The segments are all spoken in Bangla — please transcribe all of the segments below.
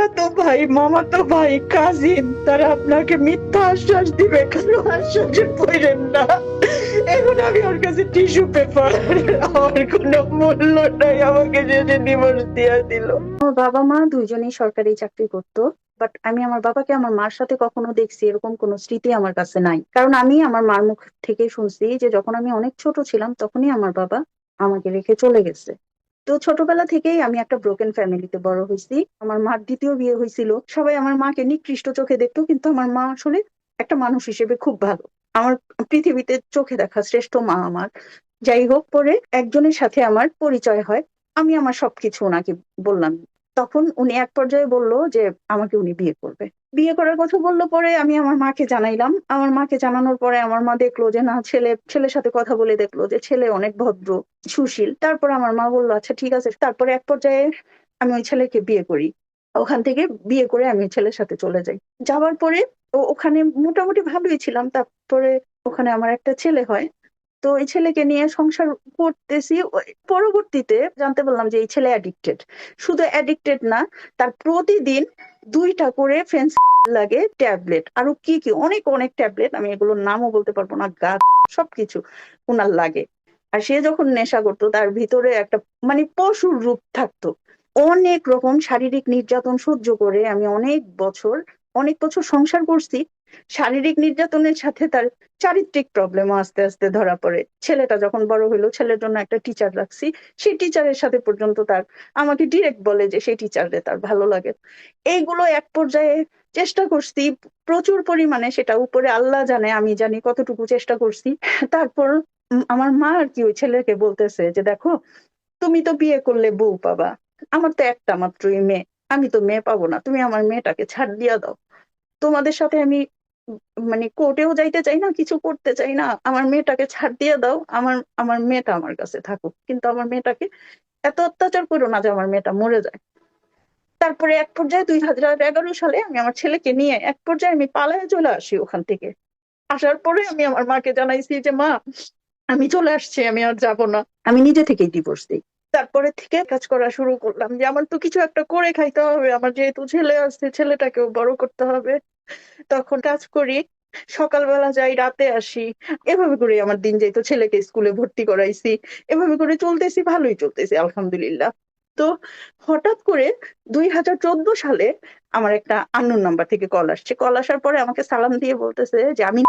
খালাতো ভাই মামাতো ভাই, কাজিন, তারা আপনাকে মিথ্যা আশ্বাস দিবে, কেন আশ্বাসে পড়েন না। এখন আমি ওর কাছে টিস্যু পেপার আমার কোনো মূল্য নাই, আমাকে যে দিল। আমার বাবা মা দুইজনেই সরকারি চাকরি করতো বাট আমি আমার বাবাকে আমার মার সাথে কখনো দেখছি এরকম কোনো স্মৃতি আমার কাছে নাই। কারণ আমি আমার মার মুখ থেকে শুনছি যে যখন আমি অনেক ছোট ছিলাম, তখনই আমার বাবা আমাকে রেখে চলে গেছে। তো ছোটবেলা থেকেই আমি একটা ব্রোকেন ফ্যামিলিতে বড় হয়েছি। আমার মার দ্বিতীয় বিয়ে হয়েছিল। সবাই আমার মাকে নিকৃষ্ট চোখে দেখতো, কিন্তু আমার মা আসলে একটা মানুষ হিসেবে খুব ভালো। আমার পৃথিবীতে চোখে দেখা শ্রেষ্ঠ মা আমার। যাই হোক, পরে একজনের সাথে আমার পরিচয় হয়। আমি আমার সবকিছু ওনাকে বললাম। তখন উনি এক পর্যায়ে বলল যে, আমাকে উনি বিয়ে করবে। বিয়ে করার কথা বলল পরে আমি আমার মাকে জানাইলাম। আমার মাকে জানানোর পরে আমার মা দেখল যে, না, ছেলে, ছেলের সাথে কথা বলে দেখল যে, ছেলে অনেক ভদ্র, সুশীল। তারপর আমার মা বলল আচ্ছা ঠিক আছে। তারপরে এক পর্যায়ে আমি ওই ছেলেকে বিয়ে করি। ওখান থেকে বিয়ে করে আমি ছেলের সাথে চলে যাই। যাওয়ার পরে ওখানে মোটামুটি ভালোই ছিলাম। তারপরে ওখানে আমার একটা ছেলে হয়। তো এই ছেলেকে নিয়ে সংসার করতেছি। পরবর্তীতে জানতে পারলাম যে এই ছেলে অ্যাডিক্টেড শুধু অ্যাডিক্টেড না, তার প্রতিদিন দুইটা করে ফ্রেন্স লাগে ট্যাবলেট আরও কি কি অনেক অনেক ট্যাবলেট আমি এগুলোর নামও বলতে পারব না গাছ সবকিছু ওনার লাগে। আর সে যখন নেশা করতো, তার ভিতরে একটা মানে পশুর রূপ থাকতো। অনেক রকম শারীরিক নির্যাতন সহ্য করে আমি অনেক বছর অনেক বছর সংসার করছি। শারীরিক নির্যাতনের সাথে তার চারিত্রিক প্রবলেম আস্তে আস্তে ধরা পড়ে। ছেলেটা যখন বড় হইল ছেলের জন্য একটা টিচার রাখছি। সেই টিচারের সাথে পর্যন্ত তার, আমাকে ডিরেক্ট বলে যে সেই টিচারে তার ভালো লাগে। এইগুলো এক পর্যায়ে চেষ্টা করছি, প্রচুর পরিমাণে সেটা উপরে আল্লাহ জানে, আমি জানি কতটুকু চেষ্টা করছি। তারপর আমার মা আর কি ওই ছেলেকে বলতেছে যে, দেখো, তুমি তো বিয়ে করলে বউ পাবা। আমার তো একটা মাত্রই মেয়ে। আমি তো মেয়ে পাবো না। তুমি আমার মেয়েটাকে ছাড় দিয়া দাও। তোমাদের সাথে আমি মানে কোর্টেও যাইতে চাই না, কিছু করতে চাই না, আমার মেয়েটাকে ছাড় দিয়ে দাও, আমার আমার মেয়েটা আমার কাছে থাকুক। কিন্তু আমার মেয়েটাকে এত অত্যাচার করো না যে আমার মেয়েটা মরে যায়। তারপরে এক পর্যায়ে দুই হাজার এগারো সালে আমি আমার ছেলেকে নিয়ে এক পর্যায়ে আমি পালায় চলে আসি ওখান থেকে। আসার পরে আমি আমার মাকে জানাইছি যে, মা, আমি চলে আসছি, আমি আর যাব না। আমি নিজে থেকেই ডিভোর্স দিই। তারপরে থেকে কাজ করা শুরু করলাম যে, আমার তো কিছু একটা করে খাইতে হবে। আমার যেহেতু ছেলে আসছে ছেলেটাকেও বড় করতে হবে। তখন কাজ করি। সকালবেলা যাই, রাতে আসি। এভাবে করে আমার দিন যেত ছেলেকে স্কুলে ভর্তি করাইছি। এভাবে করে চলতেছি, ভালোই চলতেছি, আলহামদুলিল্লাহ। তো হঠাৎ করে দুই হাজার চোদ্দ সালে আমার একটা আন্নোন নাম্বার থেকে কল আসছে। কল আসার পরে আমাকে সালাম দিয়ে বলতেছে যে, আমি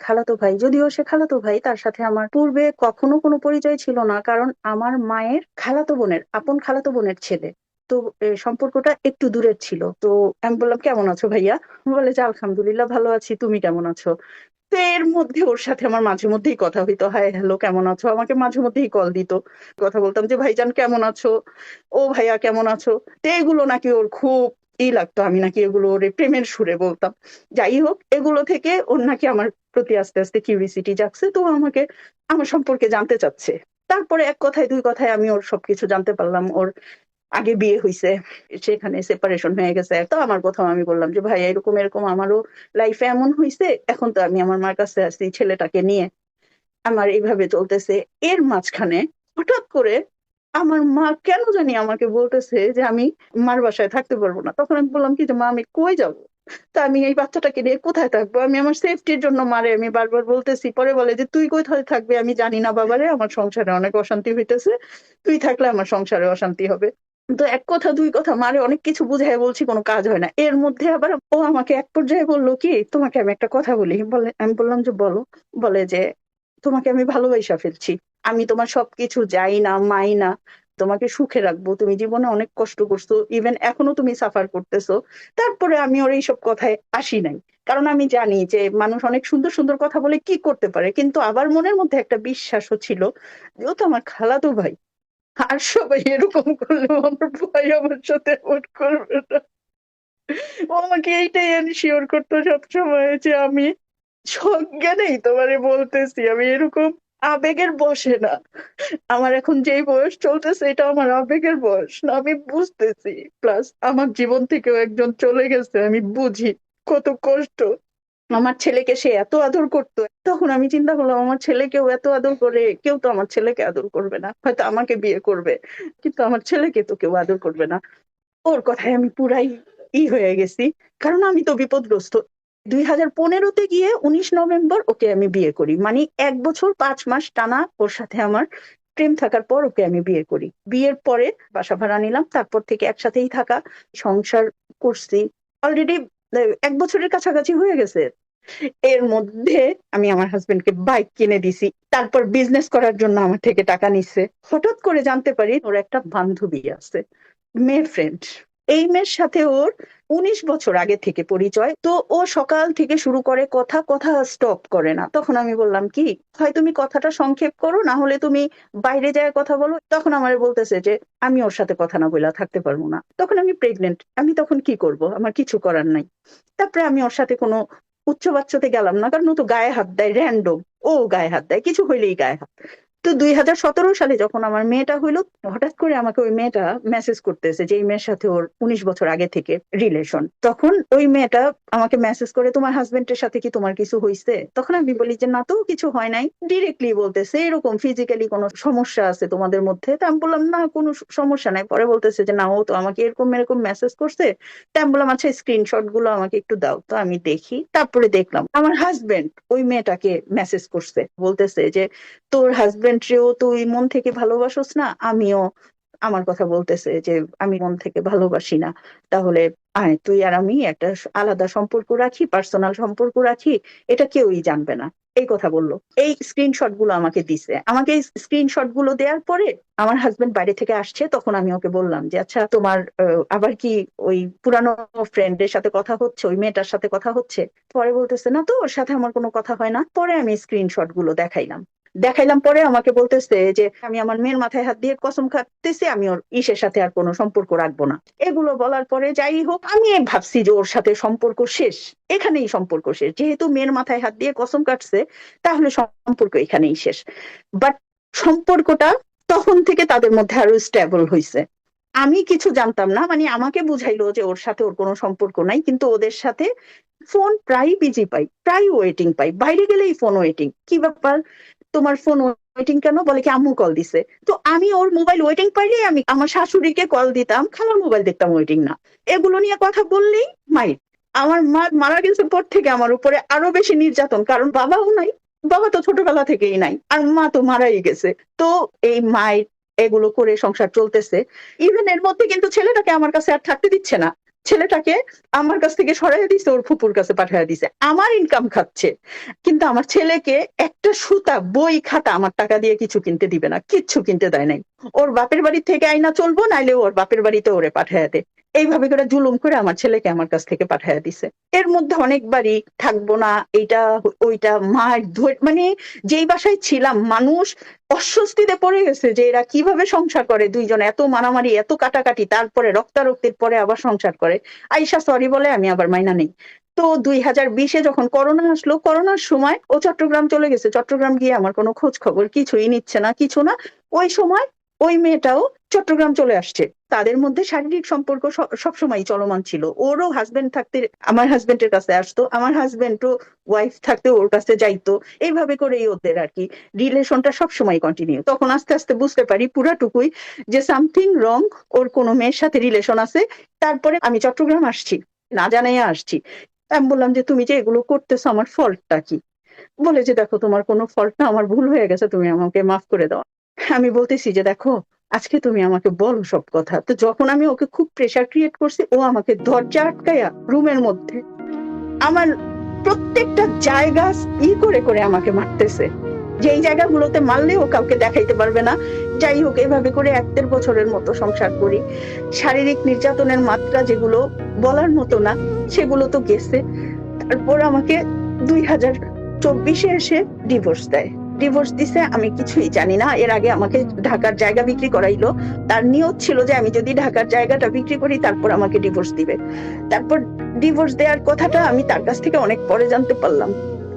খালাতো ভাই। যদিও সে খালাতো ভাই, তার সাথে আমার পূর্বে কখনো কোনো পরিচয় ছিল না। কারণ আমার মায়ের খালাতো বোনের, আপন খালাতো বোনের ছেলে। তো সম্পর্কটা একটু দূরের ছিল। তো আমি বললাম, কেমন আছো ভাইয়া? বলে, যে, আলহামদুলিল্লাহ, ভালো আছি। তুমি কেমন আছো? তো এর মধ্যে ওর সাথে আমার মাঝে মধ্যেই কথা হইতো। হাই হ্যালো, কেমন আছো? আমাকে মাঝে মধ্যেই কল দিত। কথা বলতাম যে, ভাইজান, কেমন আছো? ও ভাইয়া, কেমন আছো? তো এগুলো নাকি ওর খুব ই লাগতো। আমি নাকি এগুলো ওর প্রেমের সুরে বলতাম। যাই হোক, এগুলো থেকে ওর নাকি আমার প্রতি আস্তে আস্তে কিউরিসিটি জাগছে। তো আমাকে, আমার সম্পর্কে জানতে চাচ্ছে। তারপরে এক কথায়, দুই কথায় আমি ওর সবকিছু জানতে পারলাম। ওর আগে বিয়ে হয়েছে সেখানে সেপারেশন হয়ে গেছে। তো আমার প্রথম আমি বললাম যে, ভাই, এরকম এরকম আমারও লাইফে এমন হয়েছে এখন তো আমি আমার মার কাছে আসছি ছেলেটাকে নিয়ে। আমার এইভাবে চলতেছে। এর মাঝখানে হঠাৎ করে আমার মা কেন জানি আমাকে বলতেছে যে, আমি মার বাসায় থাকতে পারব না। তখন আমি বললাম কি যে, মা, আমি কই যাব? তা আমি এই বাচ্চাটাকে নিয়ে কোথায় থাকব? আমি আমার সেফটির জন্য মারে আমি বারবার বলতেছি। পরে বলে যে, তুই কোথায় থাকবি? আমি জানি না বাবারে, আমার সংসারে অনেক অশান্তি হইতেছে। তুই থাকলে আমার সংসারে অশান্তি হবে। তো এক কথা, দুই কথা, মারে অনেক কিছু বুঝাই বলছি, কোনো কাজ হয় না। এর মধ্যে আবার ও আমাকে এক পর্যায়ে বলল, কি, তোমাকে আমি একটা কথা বলি? বলে, আমি বললাম যে, বলো। বলে যে, তোমাকে আমি ভালোবাসা ফেলছি। আমি তোমার সবকিছু যাই না, মাই না। তোমাকে সুখে রাখব। তুমি জীবনে অনেক কষ্ট করছ। ইভেন এখনও তুমি সাফার করতেছো। তারপরে আমি ওর এইসব কথায় আসি নাই। কারণ আমি জানি যে, মানুষ অনেক সুন্দর সুন্দর কথা বলে কি করতে পারে। কিন্তু আবার মনের মধ্যে একটা বিশ্বাসও ছিল যে, ও তো আমার খালাতো ভাই। আর সবাই এরকম করলে আমার ভাই আমার সাথে এমন করবে না। ও আমাকে এইটাই আমি এনশিওর করতো সবসময় যে আমি সজ্ঞানেই তোমারে বলতেছি, আমি এরকম আবেগের বসে না। আমার এখন যেই বয়স চলতেছে, এটা আমার আবেগের বয়স না, আমি বুঝতেছি। প্লাস আমার জীবন থেকেও একজন চলে গেছে, আমি বুঝি কত কষ্ট। আমার ছেলেকে সে এত আদর করতো, তখন আমি চিন্তা করলাম, আমার ছেলেকেও এত আদর করে, কেউ তো আমার ছেলেকে আদর করবে না, হয়তো আমাকে বিয়ে করবে, কিন্তু আমার ছেলেকে তো কেউ আদর করবে না। ওর কথায় আমি পুরাই ই হয়ে গেছি, কারণ আমি তো বিপদগ্রস্ত। দুই হাজার পনেরোতে গিয়ে উনিশ নভেম্বর ওকে আমি বিয়ে করি মানে এক বছর পাঁচ মাস টানা ওর সাথে আমার প্রেম থাকার পর ওকে আমি বিয়ে করি। বিয়ের পরে বাসা ভাড়া নিলাম, তারপর থেকে একসাথেই থাকা, সংসার করছি। অলরেডি এক বছরের কাছাকাছি হয়ে গেছে। এর মধ্যে আমি আমার হাজবেন্ডকে বাইক কিনে দিছি। তারপর বিজনেস করার জন্য আমার থেকে টাকা নিচ্ছে হঠাৎ করে জানতে পারি ওর একটা বান্ধবী আছে, মেয়ের ফ্রেন্ড এই মেয়ের সাথে ওর উনিশ বছর আগে থেকে পরিচয়। তো ও সকাল থেকে শুরু করে কথা কথা স্টপ করে না। তখন আমি বললাম, কি? হয় তুমি কথাটা সংক্ষেপ করো, না হলে তুমি বাইরে যায় কথা বলো। তখন আমার বলতেছে যে, আমি ওর সাথে কথা না বলে থাকতে পারব না। তখন আমি প্রেগনেন্ট আমি তখন কি করব? আমার কিছু করার নাই। তারপরে আমি ওর সাথে কোনো উচ্চ বাচ্চাতে গেলাম না, কারণ ও তো গায়ে হাত দেয় র্যান্ডম ও গায়ে হাত দেয়, কিছু হইলেই গায়ে হাত তো দুই হাজার সতেরো সালে যখন আমার মেয়েটা হইল, হঠাৎ করে আমাকে ওই মেয়েটা মেসেজ করতেছে যে, এই মেয়ের সাথে ওর উনিশ বছর আগে থেকে রিলেশন তখন ওই মেয়েটা আমাকে মেসেজ করে, তোমার হাজবেন্ডের সাথে কি তোমার কিছু হয়েছে তখন আমি বলি যে, না তো, কিছু হয় নাই। ডিরেক্টলি বলতেছে, এরকম ফিজিক্যালি কোনো সমস্যা আছে তোমাদের মধ্যে? তা আমি বললাম, না, কোনো সমস্যা নাই। পরে বলতেছে যে, না, ও তো আমাকে এরকম এরকম মেসেজ করছে। তা আমি বললাম আচ্ছা স্ক্রিনশটগুলো আমাকে একটু দাও। তো আমি দেখি, তারপরে দেখলাম, আমার হাজবেন্ড ওই মেয়েটাকে মেসেজ করছে। বলতেছে যে, তোর হাজবেন্ডরেও তুই মন থেকে ভালোবাসোস না? আমিও আমার কথা বলতেছে যে, আমি মন থেকে ভালোবাসি না। তাহলে তুই আর আমি একটা আলাদা সম্পর্ক রাখি, পার্সোনাল সম্পর্ক রাখি, এটা কেউই জানবে না। এই কথা বলল। এই স্ক্রিনশটগুলো আমাকে দিছে। আমাকে স্ক্রিনশটগুলো দেওয়ার পরে আমার হাজবেন্ড বাইরে থেকে আসছে, তখন আমি ওকে বললাম যে আচ্ছা তোমার আবার কি ওই পুরানো ফ্রেন্ডের সাথে কথা হচ্ছে? ওই মেয়েটার সাথে কথা হচ্ছে? পরে বলতেছে, না তো, ওর সাথে আমার কোনো কথা হয় না। পরে আমি স্ক্রিনশটগুলো দেখাইলাম। দেখাইলাম পরে আমাকে বলতেছে যে, আমি আমার মেয়ের মাথায় হাত দিয়ে কসম খাতেছি আমি ওর ইসের সাথে আর কোনো সম্পর্ক রাখব না। এগুলো বলার পরে যাই হোক, আমি ভাবছি যে ওর সাথে সম্পর্ক শেষ, এখানেই সম্পর্ক শেষ। যেহেতু মেয়ের মাথায় হাত দিয়ে কসম কাটছে, তাহলে সম্পর্ক এখানেই শেষ। বাট সম্পর্কটা তখন থেকে তাদের মধ্যে আরও স্টেবল হয়েছে আমি কিছু জানতাম না মানে আমাকে বুঝাইলো যে ওর সাথে ওর কোনো সম্পর্ক নাই, কিন্তু ওদের সাথে ফোন প্রায় বিজি পাই, প্রায় ওয়েটিং পাই। বাইরে গেলেই ফোন ওয়েটিং কি ব্যাপার? তোমার ফোন ওয়েটিং কেন? বলে কি আম্মু কল দিছে। তো আমি ওর মোবাইল ওয়েটিং পাইলেই আমি আমার শাশুড়িকে কল দিতাম। খালার মোবাইল দেখতাম ওয়েটিং না। এগুলো নিয়ে কথা বললেই মাইট আমার মা মারা গেছে পর থেকে আমার উপরে আরও বেশি নির্যাতন, কারণ বাবাও নাই, বাবা তো ছোটবেলা থেকেই নাই, আর মা তো মারাই গেছে। তো এই মায়ের এগুলো করে সংসার চলতেছে। ইভেন এর মধ্যে কিন্তু ছেলেটাকে আমার কাছে আর থাকতে দিচ্ছে না। ছেলেটাকে আমার কাছ থেকে সরাইয়া দিছে, ওর ফুপুর কাছে পাঠাইয়া দিছে। আমার ইনকাম খাচ্ছে। কিন্তু আমার ছেলেকে একটা সুতা, বই, খাতা আমার টাকা দিয়ে কিছু কিনতে দিবে না, কিচ্ছু কিনতে দেয় নাই। ওর বাপের বাড়ি থেকে আইনা চলবো, নাইলে ওর বাপের বাড়িতে ওরে পাঠাইয়া দে। এইভাবে করে জুলুম করে আমার ছেলেকে আমার কাছ থেকে পাঠায় দিছে। এর মধ্যে অনেকবারই থাকব না, এইটা, ওইটা, মার মানে যেই বাসায় ছিলাম, মানুষ অস্বস্তিতে পড়ে গেছে যে এরা কীভাবে সংসার করে দুইজন, এত মারামারি, এত কাটাকাটি, তারপরে রক্তারক্তির পরে আবার সংসার করে। আইসা সরি বলে আমি আবার মাইনা নেই। তো দুই হাজার বিশে যখন করোনা আসলো, করোনার সময় ও চট্টগ্রাম চলে গেছে। চট্টগ্রাম গিয়ে আমার কোনো খোঁজ খবর কিছুই নিচ্ছে না, কিছু না। ওই সময় ওই মেয়েটাও চট্টগ্রাম চলে আসছে। তাদের মধ্যে শারীরিক সম্পর্ক সবসময় চলমান ছিল। ওরও হাজবেন্ড থাকতে, আমার হাজবেন্ডের কাছে আসতো, আমার হাজবেন্ডও ওয়াইফ থাকতে ওর কাছে যাইতো। এইভাবে করেই ওদের আর কি রিলেশনটা সবসময় কন্টিনিউ তখন আস্তে আস্তে বুঝতে পারি পুরাটুকুই যে সামথিং রং ওর কোনো মেয়ের সাথে রিলেশন আছে। তারপরে আমি চট্টগ্রাম আসছি, না জানাই আসছি। আমি বললাম যে, তুমি যে এগুলো করতেছো, আমার ফল্টটা কি? বলে যে, দেখো, তোমার কোনো ফল্ট না, আমার ভুল হয়ে গেছে, তুমি আমাকে মাফ করে দাও। আমি বলতেছি যে, দেখো আজকে তুমি আমাকে বলো সব কথা। তো যখন আমি ওকে খুব প্রেসার ক্রিয়েট করছি, ও আমাকে দরজা আটকাইয়া রুমের মধ্যে আমার প্রত্যেকটা জায়গা ই করে করে আমাকে মারতেছে। যেই জায়গাগুলোতে মারলে ও কাউকে দেখাইতে পারবে না। যাই হোক, এভাবে করে এক দেড় বছরের মতো সংসার করি। শারীরিক নির্যাতনের মাত্রা যেগুলো বলার মতো না, সেগুলো তো গেছে। তারপর আমাকে দুই হাজার চব্বিশে এসে ডিভোর্স দেয়। ডিভোর্স দিছে, আমি কিছুই জানি না। এর আগে আমাকে ঢাকার জায়গা বিক্রি করাইলো। তার নিয়ত ছিল যে আমি যদি ঢাকার জায়গাটা বিক্রি করি, তারপর আমাকে ডিভোর্স দিবে। তারপর ডিভোর্স দেওয়ার কথাটা আমি তার কাছ থেকে অনেক পরে জানতে পারলাম।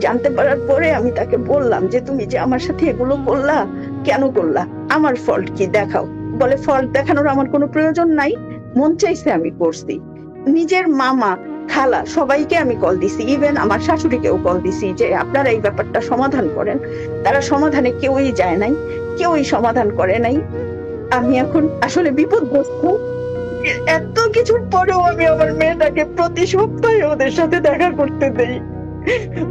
জানতে পারার পরে আমি তাকে বললাম যে, তুমি যে আমার সাথে এগুলো করলা, কেন করলা? আমার ফল্ট কি? দেখাও। বলে ফল্ট দেখানোর আমার কোনো প্রয়োজন নাই। মন চাইছে আমি করছি নিজের মামা, খালা, সবাইকে আমি কল দিছি। ইভেন আমার শাশুড়িকেও কল দিছি যে, আপনারা এই ব্যাপারটা সমাধান করেন। তারা সমাধানে কেউই যায় নাই, কেউই সমাধান করে নাই। আমি এখন আসলে বিপদগ্রস্ত। এত কিছুর পরেও আমি আমার মেয়েটাকে প্রতি সপ্তাহে ওদের সাথে দেখা করতে দেই।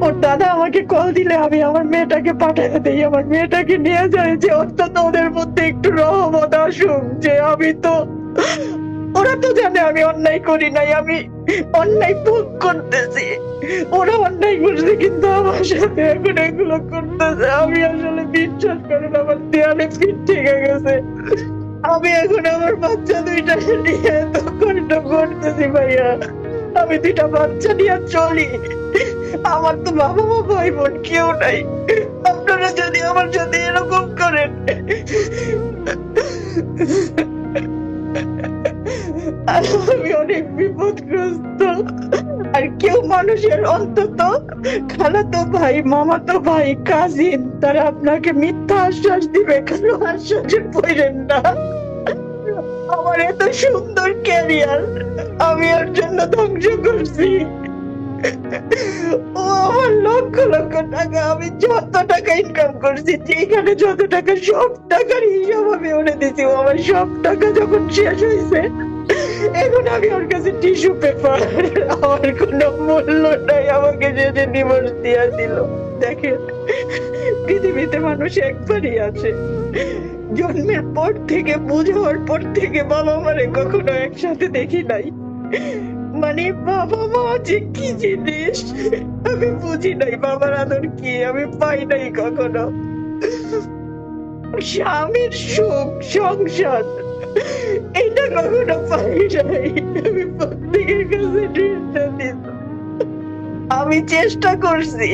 ওর দাদা আমাকে কল দিলে আমি আমার মেয়েটাকে পাঠিয়ে দেই, আমার মেয়েটাকে নিয়ে যায় যে অন্তত ওদের মধ্যে একটু রহমত আসুক, যে আমি তো ওরা তো জানে আমি অন্যায় করি নাই, আমি অন্যায় ভোগ করতেছি। ওরা অন্যায় করছে, কিন্তু আমার সাথে এখন এগুলো করতেছে। আমি আসলে বিশ্বাস করেন, আমার দেয়ালে পিঠ থেকে গেছে। আমি এখন আমার বাচ্চা দুইটা নিয়ে এত কষ্ট করতেছি ভাইয়া। আমি দুইটা বাচ্চা নিয়ে চলি। আমার তো বাবা মা ভাই বোন কেউ নাই। আপনারা যদি আমার সাথে এরকম করেন। আমি অনেক বিপদগ্রস্ত। আর কেউ মানুষের অন্তত খালাতো ভাই, মামাতো ভাই কাজিন তারা আপনাকে মিথ্যা আশ্বাস দিবে কেন আশ্বাসে পড়েন না। আমার এত সুন্দর ক্যারিয়ার আমি ওর জন্য ধ্বংস করছি। ও আমার লক্ষ লক্ষ টাকা, আমি যত টাকা ইনকাম করছি, যেখানে যত টাকা, সব টাকার হিসাব আমি ওরে দিছি। আমার সব টাকা যখন শেষ হয়েছে এখন আমি ওর কাছে টিস্যু পেপার আমার কোনো মূল্য নাই। আমাকে যে যে ডিভোর্স দিয়া দিল, দেখেন, পৃথিবীতে মানুষ একবারই আছে। জন্মের পর থেকে বুঝার পর থেকে বাবা মারে কখনো একসাথে দেখি নাই। মানে বাবা মা যে কি জিনিস? আমি বুঝি নাই বাবার আদর কি, আমি পাই নাই কখনো। স্বামীর সুখ, সংসার। এটা কখনো পাই আমি প্রত্যেকের কাছে আমি চেষ্টা করছি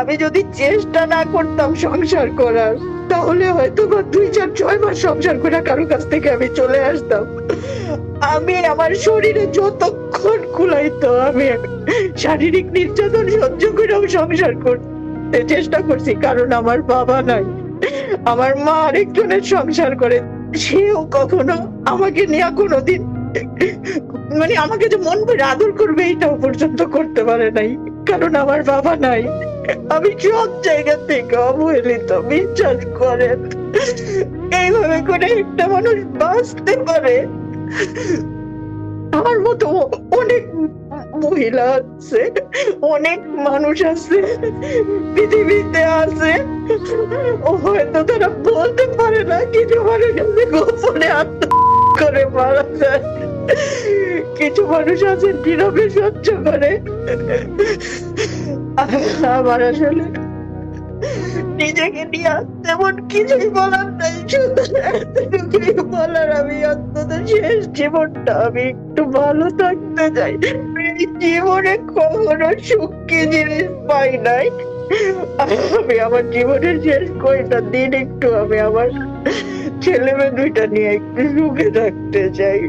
আমি যদি চেষ্টা না করতাম সংসার করার তাহলে হয়তো বা দুই চার ছয় মাস সংসার করে কারও কাছ থেকে আমি চলে আসতাম। আমি আমার শরীরে যতক্ষণ কুলাইতো, আমি শারীরিক নির্যাতন সহ্য করেও সংসার করতে চেষ্টা করছি, কারণ আমার বাবা নাই। আমার মা আরেকজনের সংসার করে সেও কখনো আমাকে নিয়ে কোনোদিন মানে আমাকে যে মন ভরে আদর করবে এটাও পর্যন্ত করতে পারে নাই, কারণ আমার বাবা নাই। আমি সব জায়গা থেকে অবহেলিত বিশ্বাস করেন। এইভাবে করে একটা মানুষ বাঁচতে পারে। আমার মতো অনেক মহিলা আছে, অনেক মানুষ আছে, পৃথিবীতে আছে। ও হয়তো তারা বলতে পারে না, কিছু মানুষ গোপনে আত্মহত্যা করে মারা যায়। কিছু মানুষ আছে, নীরবে সহ্য করে। আমার আসলে নিজেকে নিয়ে তেমন কিছুই বলার নাই, শুধু বলার আমি অন্তত শেষ জীবনটা আমি একটু ভালো থাকতে চাই। জীবনে কখনো সুখকে জিনিস পাই নাই। আমি আমার জীবনের শেষ কয়টা দিন একটু আমি আমার ছেলে মেয়ে দুইটা নিয়ে একটু সুখে থাকতে চাই।